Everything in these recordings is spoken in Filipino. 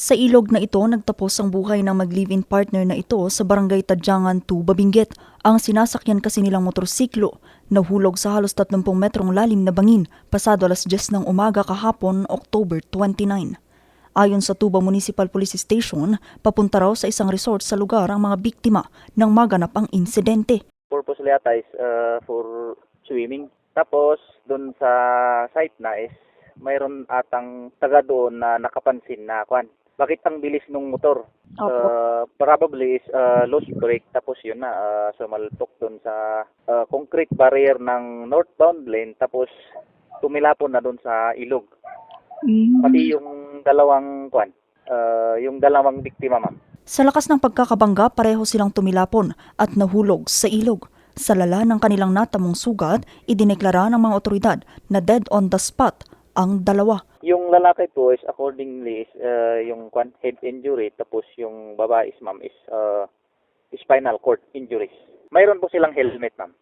Sa ilog na ito, nagtapos ang buhay ng mag-live-in partner na ito sa barangay Tadyangan 2, Babinggit. Ang sinasakyan kasi nilang motorsiklo nahulog sa halos 30 metrong lalim na bangin pasado alas 10 ng umaga kahapon, October 29. Ayon sa Tuba Municipal Police Station, papunta raw sa isang resort sa lugar ang mga biktima nang maganap ang insidente. purpose yata is uh, for swimming. Tapos, doon sa site na is, mayroon atang taga doon na nakapansin na, kwan, bakit ang bilis ng motor? Uh, probably is uh, loose brake, tapos yun na, uh, sumaltok doon sa uh, concrete barrier ng northbound lane, tapos tumilapon na doon sa ilog. Pati yung dalawang, kwan, uh, yung dalawang biktima, ma'am. Sa lakas ng pagkakabangga, pareho silang tumilapon at nahulog sa ilog. Sa lala ng kanilang natamong sugat, idineklara ng mga otoridad na dead on the spot ang dalawa. Yung lalaki po is accordingly is uh, yung kwan, head injury tapos yung babae is ma'am is uh, spinal cord injuries. Mayroon po silang helmet ma'am.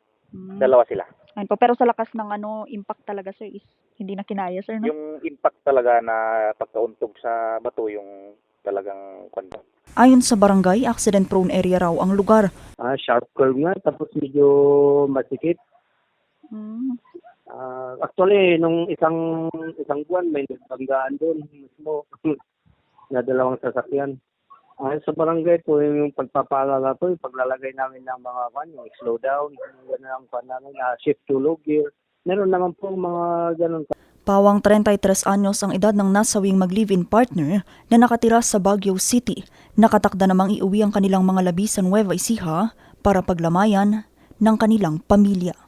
Dalawa sila. Ayun po. Pero sa lakas ng ano, impact talaga sir is hindi na kinaya sir, no? Yung impact talaga na pagkauntog sa bato yung talagang kwan. Ayon sa barangay, accident-prone area raw ang lugar. Ah, sharp curve nga, tapos medyo masikip. Mm. Actually, nung isang isang buwan, may nagbanggaan doon mismo na dalawang sasakyan. Ah, sa barangay po, yung pagpapaalala po, yung paglalagay namin ng mga kan, yung slow down, yung gano'n ang kan namin, na shift to low gear. Meron naman po mga ganun Pawang 33 anyos ang edad ng nasawing mag-live-in partner na nakatira sa Baguio City. Nakatakda namang iuwi ang kanilang mga labi sa Nueva Ecija para paglamayan ng kanilang pamilya.